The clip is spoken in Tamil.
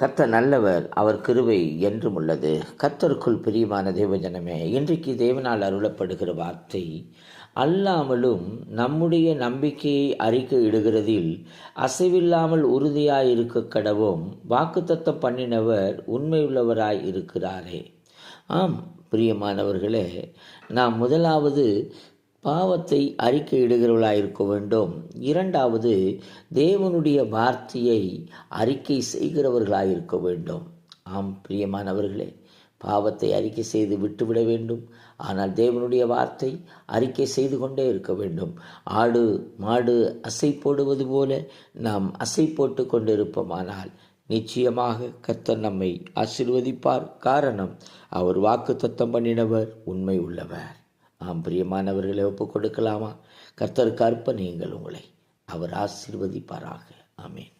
கர்த்தர் நல்லவர் அவர் கிருவை என்றும் உள்ளது. கர்த்தருக்குள் பிரியமான தேவஜனமே இன்றைக்கு தேவனால் அருளப்படுகிற வார்த்தை அல்லாமலும் நம்முடைய நம்பிக்கையை அறிக்கை இடுகிறதில் அசைவில்லாமல் உறுதியாய் இருக்க கடவும் வாக்குத்தத்தம் பண்ணினவர் உண்மையுள்ளவராய் இருக்கிறாரே. ஆம் பிரியமானவர்களே நாம் முதலாவது பாவத்தை அறிக்கையிடுகிறவர்களாக இருக்க வேண்டும். இரண்டாவது தேவனுடைய வார்த்தையை அறிக்கை செய்கிறவர்களாக இருக்க வேண்டும். ஆம் பிரியமானவர்களே பாவத்தை அறிக்கை செய்து விட்டுவிட வேண்டும். ஆனால் தேவனுடைய வார்த்தை அறிக்கை செய்து கொண்டே இருக்க வேண்டும். ஆடு மாடு அசை போடுவது போல நாம் அசை போட்டு கொண்டிருப்போமானால் நிச்சயமாக கத்த நம்மை ஆசிர்வதிப்பார். காரணம் அவர் வாக்கு தத்தம் பண்ணினவர் உண்மை உள்ளவர். ஆம் பிரியமானவர்களை ஒப்புக் கொடுக்கலாமா கர்த்தருக்கு நீங்கள் உங்களை அவர் ஆசீர்வதிப்பாராக. ஆமேன்.